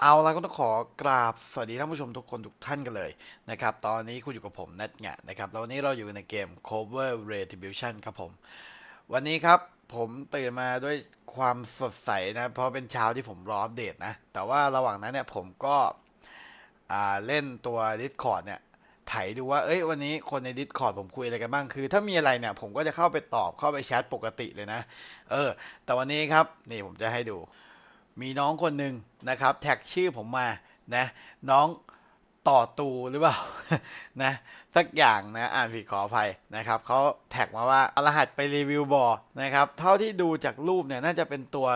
เอาละก็ต้องขอกราบสวัสดีท่านผู้ชมทุกคนทุกท่านกันเลยนะครับ ตอนนี้คุณอยู่กับผมนัทแงะนะครับแล้ววันนี้เราอยู่ในเกม Cover Retribution ครับผม วันนี้ครับผมตื่นมาด้วยความสดใสนะ เพราะเป็นเช้าที่ผมรออัปเดตนะ แต่ว่าระหว่างนั้นเนี่ยผมก็เล่นตัว Discord เนี่ยไถดูว่า เอ้ย วันนี้คนใน Discord ผมคุยอะไรกันบ้าง คือ ถ้ามีอะไรเนี่ย ผมก็จะเข้าไปตอบ เข้าไปแชทปกติเลยนะ เออ แต่วันนี้ครับ นี่ผมจะให้ดู มีน้องคนหนึ่งนะครับ แท็กชื่อผมมานะ น้องต่อตูหรือเปล่านะสักอย่างนะอ่านผิดขออภัยนะครับเขาแท็กมาว่าอรหัสไปรีวิวบอนะครับเท่าที่ดูจากรูปเนี่ยน่าจะเป็นตัว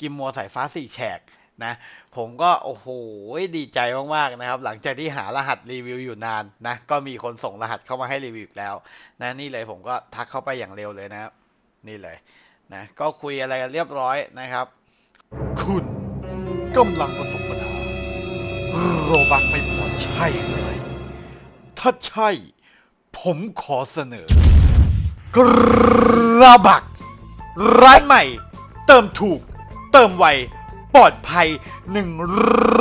กิมมัวสายฟ้าสี่แฉกนะผมก็โอ้โหดีใจมากๆนะครับ หลังจากที่หารหัสรีวิวอยู่นานนะก็มีคนส่งรหัสเข้ามาให้รีวิวอีกแล้วนะนี่เลยผมก็ทักเข้าไปอย่างเร็วเลยนะครับนี่เลยนะก็คุยอะไรกันเรียบร้อยนะครับ คุณ กำลังประสบปัญหา โรบักไม่พอใช่เลย ถ้าใช่ ผมขอเสนอ กระบัก ร้านใหม่ เติมถูก เติมไว ปลอดภัย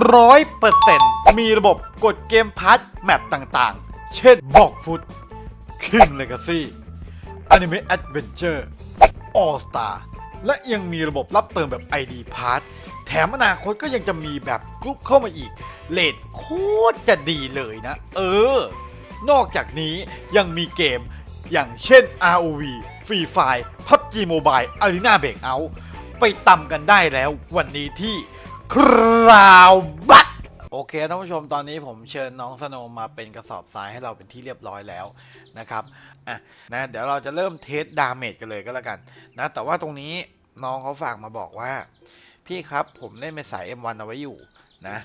100%มีระบบกดเกมพาร์ทแมปต่างๆ เช่นบอกฟุต King Legacy Anime Adventure All Star และยังมีระบบรับเติมแบบ ID Pass แถมอนาคตก็ยังจะมีแบบกรุ๊ปเข้ามาอีก เลทโคตรจะดีเลยนะ เออ นอกจากนี้ยังมีเกมอย่างเช่น ROV Free Fire PUBG Mobile Arena Breakout ไปตำกันได้แล้ววันนี้ที่คราวบักโอเคท่านผู้ชมตอนนี้ผมเชิญน้องสโนมาเป็นกระสอบทรายให้เราเป็นที่เรียบร้อยแล้วนะครับอะนะเดี๋ยวเราจะเริ่มเทสดาเมจกันเลยก็แล้วกันนะแต่ว่าตรงนี้น้องเขาฝากมาบอกว่า พี่ครับผมเล่นเป็นสาย M1 เอาไว้อยู่นะ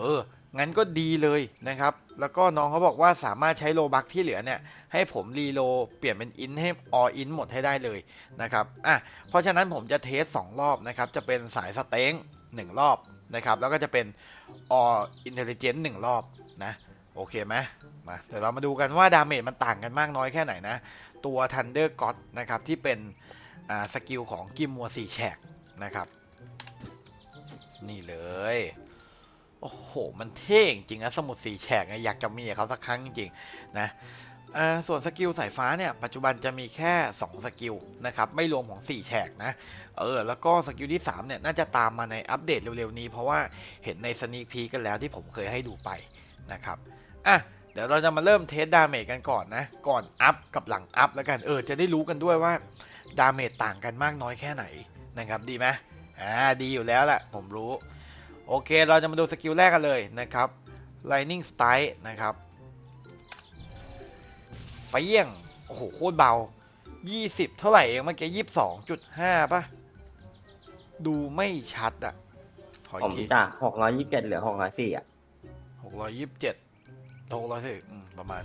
เอองั้นก็ดีเลยนะครับ แล้วก็น้องเขาบอกว่าสามารถใช้โลบักที่เหลือเนี่ย ให้ผมรีโลเปลี่ยนเป็นอินให้ออินหมดให้ได้เลยนะครับอะเพราะฉะนั้นผมจะเทส 2 รอบนะครับ จะเป็นสายสเต็ง1 รอบนะครับ แล้วก็จะเป็นออินเทลเจนต์หนึ่งรอบนะ โอเคไหมมาเดี๋ยวเรามาดูกันว่าดาเมจมันต่างกันมากน้อยแค่ไหนนะ ตัว Thunder God นะครับ ที่เป็นสกิลของกิมมัวสี่แฉกนะครับ นี่เลย โอ้โห มันเท่จริงนะสมุดสีแฉกนะอยากจะมีกับเขาสักครั้งจริงๆนะส่วนสกิลสายฟ้าเนี่ยปัจจุบันจะมีแค่ 2 สกิลนะครับไม่รวมของ 4 แฉกนะเออแล้วก็สกิลที่ 3 เนี่ยน่าจะตามมาในอัปเดตเร็วๆนี้ เพราะว่าเห็นในสนีพีกันแล้วที่ผมเคยให้ดูไปนะครับอะเดี๋ยวเราจะมาเริ่มเทสดาเมจกันก่อนนะ ก่อนอัพกับหลังอัพแล้วกันเออจะได้รู้กันด้วยว่าดาเมจต่างกันมากน้อยแค่ไหนนะครับดีไหม อ่าดีอยู่แล้วแหละผมรู้ โอเคเราจะมาดูสกิลแรกกันเลยนะครับ Lightning Strike นะครับไปเยี่ยง โอ้โห โคตรเบา 20 เท่าไหร่เองเมื่อกี้22.5ป่ะ ดูไม่ชัดอะถอยผมทีจากหกร้อยยี่สิบเจ็ดเหลือหกร้อยสี่อะ627 600สิอืมประมาณ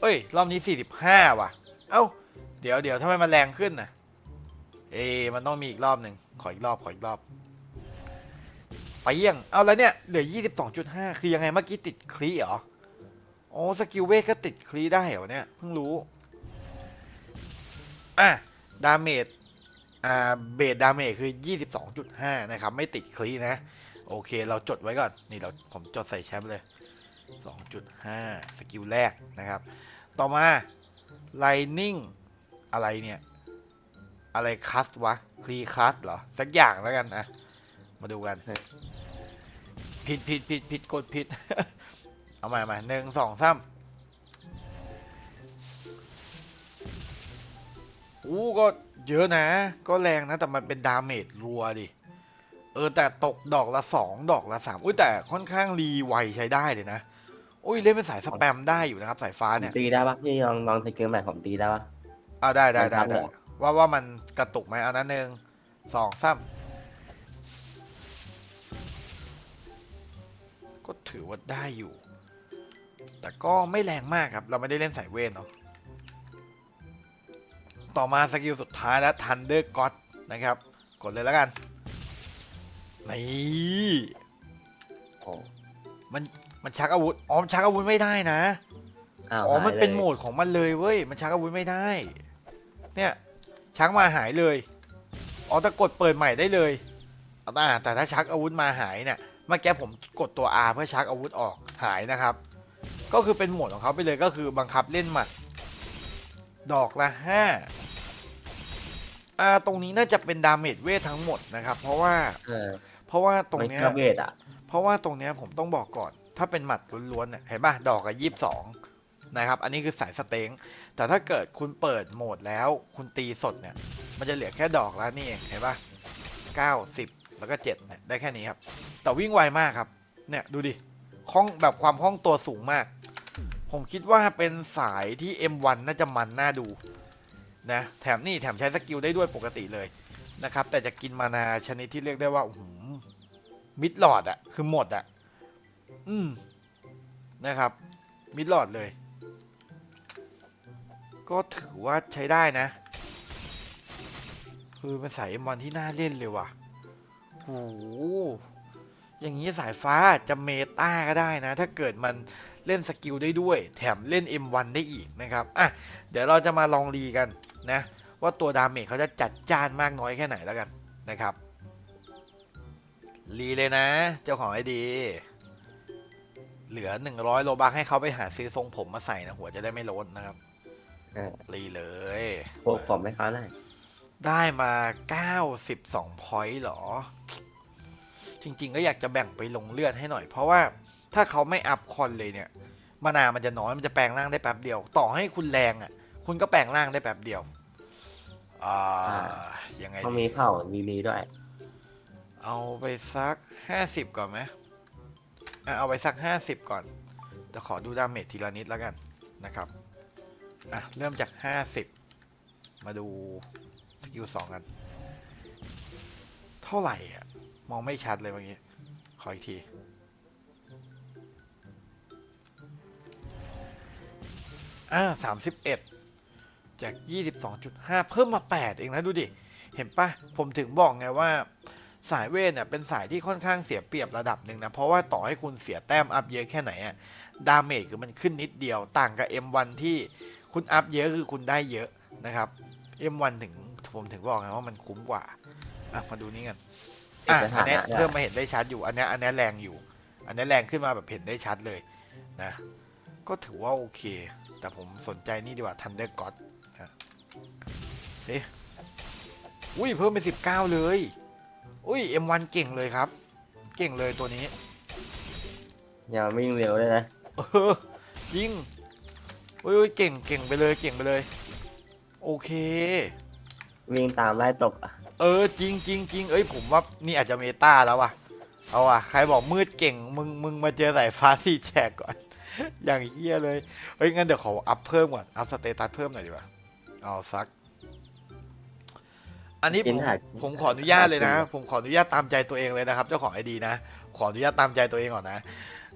เอ้ย รอบนี้45ว่ะ เอ้า เดี๋ยวเดี๋ยวทำไมมันแรงขึ้นน่ะ เอ๊มันต้องมีอีกรอบหนึ่งขออีกรอบ ขออีกรอบ ไปเยี่ยง เอาแล้วเนี่ย เหลือ 22.5 คือยังไงเมื่อกี้ติดคลีเหรอ โอ๋อสกิลเวทก็ติดคลีได้เหรอเนี่ย เพิ่งรู้ อะ ดาเมจ อ่า เบสดาเมจคือ 22.5 นะครับ ไม่ติดคลีนะ โอเค เราจดไว้ก่อน นี่เรา ผมจดใส่แชมป์เลย 2.5 สกิลแรกนะครับ ต่อมา Lightning อะไรเนี่ย อะไรคัสวะคลีคัสเหรอ สักอย่างแล้วกันนะมาดูกัน ผิดผิดผิดผิดกดผิด เอาใหม่มาหนึ่งสองสามอู้ก็เยอะนะ ก็แรงนะ แต่มันเป็นดาเมจรัวดิ เออ แต่ตกดอกละสองดอกละสามอุ้ยแต่ค่อนข้างรีไวใช้ได้เลยนะ อุ้ยเล่นเป็นสายสแปมได้อยู่นะครับ สายฟ้าเนี่ย ตีได้ปะพี่ลองลองสกิลใหม่ผมตีได้ปะอ่าได้ได้ได้มันทำได้เหรอ ว่าว่ามันกระตุกไหมอันนั้นหนึ่งสองสามก็ถือว่าได้อยู่ แต่ก็ไม่แรงมากครับ เราไม่ได้เล่นสายเวทเนาะต่อมาสกิลสุดท้ายแล้ว Thunder God นะครับ กดเลยแล้วกัน นี่โอ้มันมันชักอาวุธอ๋อมันชักอาวุธไม่ได้นะ อ้าวอ๋อ มันเป็นหายโหมลยดของมันเลยเว้ย มันชักอาวุธไม่ได้ เนี่ย ชักมาหายเลยอ๋อแต่กดเปิดใหม่ได้เลยอ่าแต่ถ้าชักอาวุธมาหายเนี่ยเมื่อกี้ผมกดตัว R เพื่อชักอาวุธออกหายนะครับ ก็คือเป็นโหมดของเขาไปเลยก็คือบังคับเล่นหมัด ดอกละห้าอ่าตรงนี้น่าจะเป็นดาเมจเวททั้งหมดนะครับ เพราะว่าเออเพราะว่าตรงไม่เนี้ยชอบเวทอะเพราะว่าตรงเนี้ยผมต้องบอกก่อน ถ้าเป็นหมัดล้วนๆเนี่ยเห็นป่ะดอกกับยี่สิบสอง นะครับ อันนี้คือสายสเต็งแต่ถ้าเกิดคุณเปิดโหมดแล้ว คุณตีสดเนี่ย มันจะเหลือแค่ดอกแล้วนี่เองเห็นป่ะเก้าสิบแล้วก็เจ็ดเนี่ยได้แค่นี้ครับ แต่วิ่งไวมากครับ เนี่ยดูดิคล่องแบบความคล่องตัวสูงมาก ผมคิดว่าเป็นสายที่ M1 น่าจะมันน่าดูนะแถมนี่แถมใช้สกิลได้ด้วยปกติเลยนะครับ แต่จะกินมานาชนิดที่เรียกได้ว่าอื้อหือมิดหลอดอะคือหมดอะอืมนะครับ มิดหลอดเลย ก็ถือว่าใช้ได้นะ คือเป็นสาย M1 ที่น่าเล่นเลยว่ะโหอย่างนี้สายฟ้าจะเมตาก็ได้นะ ถ้าเกิดมันเล่นสกิลได้ด้วย แถมเล่น M1 ได้อีกนะครับ อะ เดี๋ยวเราจะมาลองรีกันนะ ว่าตัวดาเมจเขาจะจัดจ้านมากน้อยแค่ไหนแล้วกันนะครับรีเลยนะ เจ้าของไอดี เหลือ 100 โลบักให้เขาไปหาซื้อทรงผมมาใส่นะ หัวจะได้ไม่โล้นนะครับ ออรีเลย พวกผมไม่เขาหน่อยได้มา 92 พอยต์หรอ จริง ๆ ก็อยากจะแบ่งไปลงเลือดให้หน่อย เพราะว่าถ้าเขาไม่อัพคอนเลยเนี่ย มานามันจะน้อย มันจะแปลงร่างได้แป๊บเดียว ต่อให้คุณแรงอะ คุณก็แปลงร่างได้แป๊บเดียว อ่า ยังไงเขาดีมีเผ่ามีรีด้วย เอาไปสัก 50 ก่อนไหมอะเอาไปสัก 50 ก่อนเดี๋ยวขอดูดาเมจทีละนิดแล้วกันนะครับ อะ เริ่มจาก50มาดูสกิลสองกัน เท่าไหร่อะ มองไม่ชัดเลยเมื่อกี้ ขออีกทีอ่าสามสิบเอ็ดจากยี่สิบสองจุดห้าเพิ่มมาแปดเองนะดูดิ เห็นปะผมถึงบอกไงว่า สายเวทเนี่ยเป็นสายที่ค่อนข้างเสียเปรียบระดับหนึ่งนะ เพราะว่าต่อให้คุณเสียแต้มอัพเยอะแค่ไหนอะดาเมจคือมันขึ้นนิดเดียวต่างกับ M1 ที่ คุณอัพเยอะคือคุณได้เยอะนะครับ M1 ถึงผมถึงบอกไงว่ามันคุ้มกว่า อะมาดูนี่กัน อะเป็นสอันถานะเนี้ยด้วยเริ่มมาเห็นได้ชัดอยู่ อันเนี้ยอันเนี้ยแรงอยู่ อันเนี้ยแรงขึ้นมาแบบเห็นได้ชัดเลยนะ ก็ถือว่าโอเค แต่ผมสนใจนี่ดีกว่า Thunder God นะเอ๊ะอุ้ยเพิ่มไปสิบเก้าเลย อุ้ย M1 เก่งเลยครับ เก่งเลยตัวนี้ อย่าวิ่งเร็วเลยนะเออยิง อุ้ยอุ้ยเก่งเก่งไปเลยเก่งไปเลย โอเค วิ่งตามไล่ตบอะเออจริงจริงจริงเอ้ยผมว่านี่อาจจะเมตาแล้วว่ะเอาว่ะใครบอกมืดเก่งมึงมึงมาเจอสายฟ้าสี่แฉกก่อน อย่างเฮี้ยเลยเฮ้ยงั้นเดี๋ยวขออัพเพิ่มก่อนอัพสเตตัสเพิ่มหน่อยดีกว่าเอาสัก อันนี้ผมผมขออนุญาตเลยนะ ผมขออนุญาตตามใจตัวเองเลยนะครับ เจ้าของไอดีนะ ขออนุญาตตามใจตัวเองก่อนนะ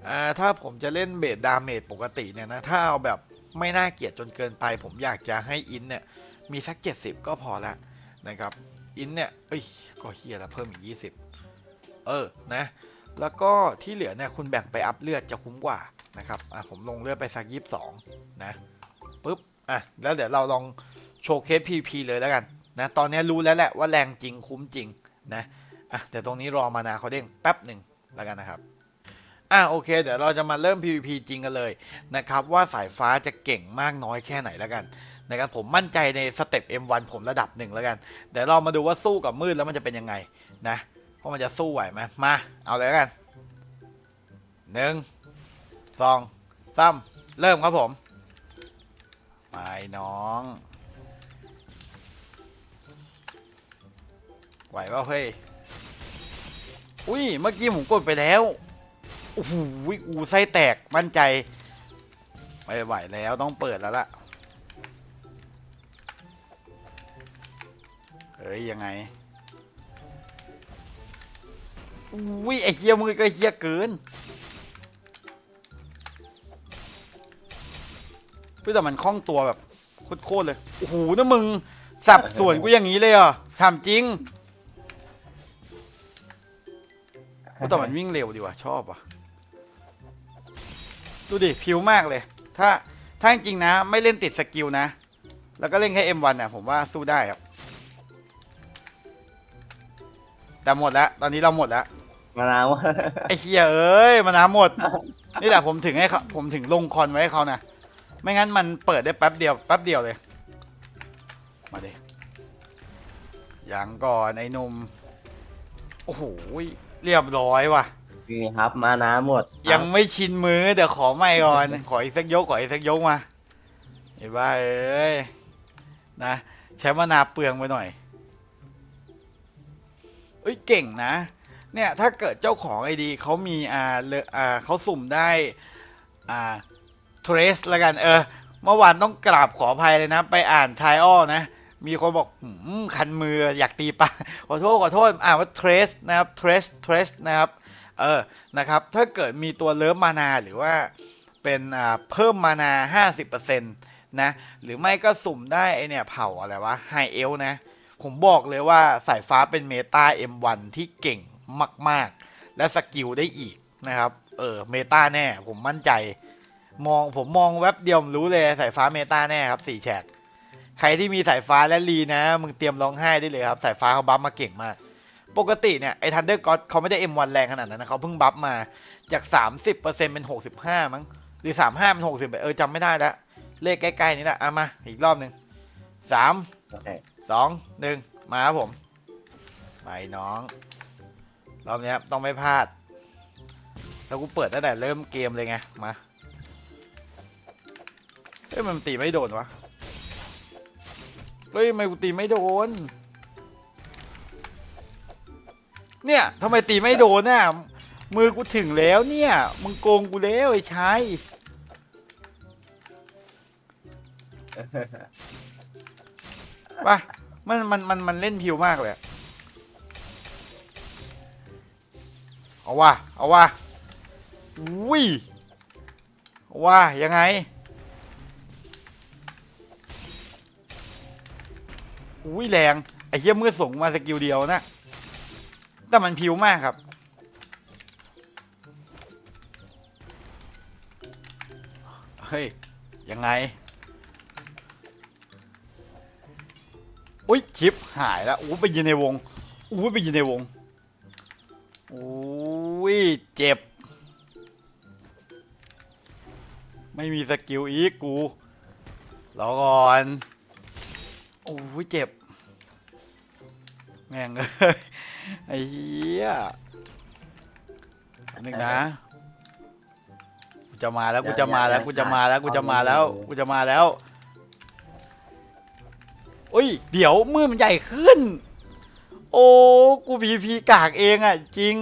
อ่าถ้าผมจะเล่นเบสดาเมจปกติเนี่ยนะ ถ้าเอาแบบ ไม่น่าเกลียดจนเกินไป ผมอยากจะให้อินเนี่ยมีสัก 70 ก็พอละนะครับ อินเนี่ยเอ้ยก็เฮียแล้วเพิ่มอีก 20 เออนะ แล้วก็ที่เหลือเนี่ยคุณแบ่งไปอัพเลือดจะคุ้มกว่านะครับอะผมลงเลือดไปสัก 22 นะปุ๊บอะแล้วเดี๋ยวเราลองโชว์เคส PP เลยแล้วกันนะตอนนี้รู้แล้วแหละว่าแรงจริงคุ้มจริงนะอะเดี๋ยวตรงนี้รอมานาเขาเด้งแป๊บหนึ่งแล้วกันนะครับ อะโอเค เดี๋ยวเราจะมาเริ่ม PVP จริงกันเลยนะครับว่าสายฟ้าจะเก่งมากน้อยแค่ไหนแล้วกันนะครับผมมั่นใจในสเต็ป M1 ผมระดับหนึ่งแล้วกันเดี๋ยวเรามาดูว่าสู้กับมืดแล้วมันจะเป็นยังไงนะว่ามันจะสู้ไหวไหมมา เอาเลยกันหนึ่งสองสามเริ่มครับผมไปน้อง ไหวเปล่าเฮ้ยอุ้ยเมื่อกี้ผมกดไปแล้ว โอ้โหอูไส้แตกมั่นใจไม่ไหวแล้วต้องเปิดแล้วล่ะเฮ้ยยังไงอุ้ยไอ้เฮียมึงก็เฮียเกินเฮ้ยแต่มันคล่องตัวแบบโคตรๆเลยโอ้โหนะมึงสับส่วนกูอย่างนี้เลยเหรอทำจริงเฮ้ยแต่มันวิ่งเร็วดีว่ะชอบว่ะ ดูดิผิวมากเลย ถ้าถ้าจริงๆนะ ไม่เล่นติดสกิลนะ แล้วก็เล่นแค่ M1 น่ะผมว่าสู้ได้ครับแแต่หมดแล้ว ตอนนี้เราหมดแล้วมานาวว่าไอ้เฮียเอ้ยมาน้ำหมด นี่แหละผมถึงให้เขาผมถึงลงคอนไว้ให้เขานะไม่งั้นมันเปิดได้แป๊บเดียวแป๊บเดียวเลย มาดิยังก่อนไอ้หนุ่มโอ้โหเรียบร้อยว่ะ นี่ครับมานาหมดยังไม่ชินมือเดี๋ยวขอไม่ก่อน ขออีกสักยกขออีกสักยกมาไอ้บ้าเอ้ยนะใช้มะนาวเปลืองไปหน่อยเอ้ยเก่งนะ เนี่ยถ้าเกิดเจ้าของไอดีเขามีอ่าเลออ่าเขาสุ่มได้อ่าเทรสละกันเออ เมื่อวานต้องกราบขออภัยเลยนะ ไปอ่านไทออนะ มีคนบอกหืมคันมืออยากตีปากขอโทษขอโทษอ่านว่าเทรสนะครับเทรสเทรสนะครับ เออนะครับถ้าเกิดมีตัวเลิฟมานาหรือว่าเป็นอ่าเพิ่มมานา50%นะหรือไม่ก็สุ่มได้ไอเนี่ยเผ่าอะไรวะไฮเอลนะ ผมบอกเลยว่าสายฟ้าเป็นเมตา M1 ที่เก่งมาก ๆ และสกิลได้อีกนะครับ เออเมตาแน่ผมมั่นใจ มองผมมองแว็บเดียวรู้เลยสายฟ้าเมตาแน่ครับสี่แฉกใครที่มีสายฟ้าและลีนะ มึงเตรียมร้องไห้ได้เลยครับ สายฟ้าเขาบัฟมาเก่งมาก ปกติเนี่ย ไอ้ทันเดอร์ก็เขาไม่ได้ M1 แรงขนาดนั้นนะเขาเพิ่งบัฟมาจาก 30%เป็น 65 มั้ง หรือ 35 เป็น 60เออจำไม่ได้แล้ว เลขใกล้ ๆ นี้แหละเอามา อีกรอบหนึ่งสามโอเคสองหนึ่งมาครับผม ไปน้อง รอบเนี้ยต้องไม่พลาด แล้วกูเปิดตั้งแต่เริ่มเกมเลยไง มาเฮ้ยมันตีไม่โดนวะ เฮ้ยทำไมกูตีไม่โดน เนี่ยทำไมตีไม่โดนน่ะมือกูถึงแล้วเนี่ย มึงโกงกูแล้วไอ้ชายป่ะมันมันมันมันเล่นพิวมากเลยอะเอาว่ะเอาว่ะอุ้ยเอาว่ะยังไงอุ้ยแรง ไอ้เหี้ยมือส่งมาสกิลเดียวนะ แต่มันพิวมากครับ เฮ้ย ยังไง อุ้ยชิปหายแล้วอู้ไปยินในวงอู้ไปยินในวงอุ้ยเจ็บ ไม่มีสกิลอีกกูรอก่อนโอ้ยเจ็บ แม่งเอ้ย ไอ้เหี้ยหนึ่งนะ กูจะมาแล้ว กูจะมาแล้ว กูจะมาแล้ว กูจะมาแล้ว กูจะมาแล้วอุ้ย เดี๋ยวมือมันใหญ่ขึ้น โอ้ กูพีพีกากเองอะ จริง